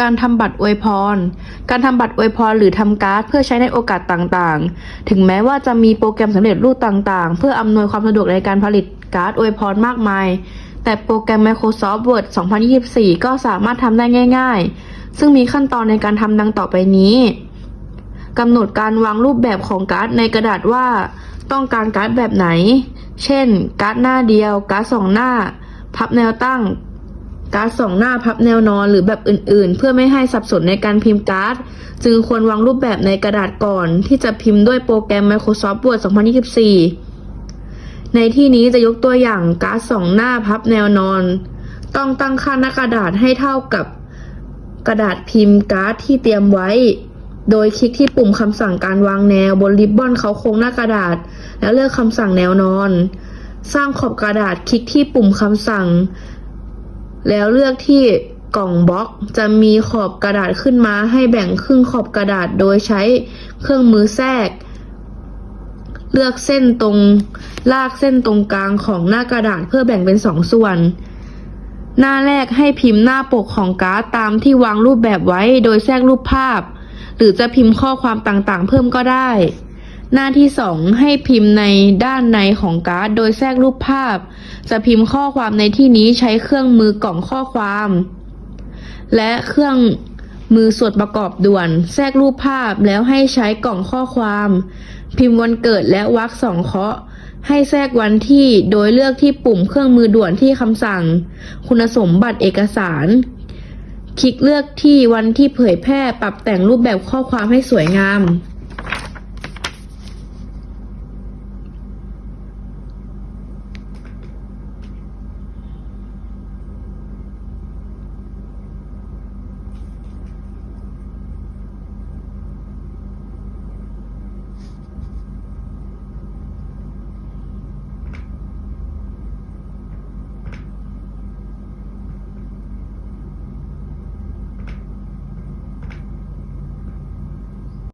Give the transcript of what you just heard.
การทำบัตรอวยพร การทำบัตรอวยพรหรือทำการ์ดเพื่อใช้ในโอกาสต่างๆ ถึงแม้ว่าจะมีโปรแกรมสำเร็จรูปต่างๆ เพื่ออำนวยความสะดวกในการผลิตการ์ดอวยพรมากมาย แต่โปรแกรม Microsoft Word 2024 ก็สามารถทำได้ง่าย ๆ ซึ่งมีขั้นตอนในการทำดังต่อไปนี้กำหนดการวางรูปแบบของการ์ดในกระดาษว่า ต้องการการ์ดแบบไหน เช่น การ์ดหน้าเดียว การ์ดสองหน้า พับแนวตั้ง การ์ดสองหน้าพับแนวนอนหรือแบบอื่นๆ เพื่อไม่ให้สับสนในการพิมพ์การ์ด จึงควรวางรูปแบบในกระดาษก่อนที่จะพิมพ์ด้วยโปรแกรม Microsoft Word 2024 ในที่นี้จะยกตัวอย่างการ์ดสองหน้าพับแนวนอน ต้องตั้งค่าหน้ากระดาษให้เท่ากับกระดาษพิมพ์การ์ดที่เตรียมไว้ โดยคลิกที่ปุ่มคำสั่งการวางแนวบนริบบอนเขาโครงหน้ากระดาษ แล้วเลือกคำสั่งแนวนอน สร้างขอบกระดาษคลิกที่ปุ่มคำสั่ง แล้วเลือกที่กล่องบล็อกจะมีขอบกระดาษขึ้นมาให้แบ่งครึ่งขอบกระดาษโดยใช้เครื่องมือแทรก เลือกเส้นตรงลากเส้นตรงกลางของหน้ากระดาษเพื่อแบ่งเป็นสองส่วน หน้าแรกให้พิมพ์หน้าปกของการ์ดตามที่วางรูปแบบไว้โดยแทรกรูปภาพ หรือจะพิมพ์ข้อความต่างๆ เพิ่มก็ได้ หน้าที่สองให้พิมพ์ในด้านในของการ์ด โดยแทรกรูปภาพ จะพิมพ์ข้อความในที่นี้ใช้เครื่องมือกล่องข้อความ และเครื่องมือส่วนประกอบด่วน แทรกรูปภาพแล้วให้ใช้กล่องข้อความ พิมพ์วันเกิดและวรรคสองเคาะ ให้แทรกวันที่โดยเลือกที่ปุ่มเครื่องมือด่วนที่คำสั่ง คุณสมบัติเอกสาร คลิกเลือกที่วันที่เผยแพร่ปรับแต่งรูปแบบข้อความให้สวยงาม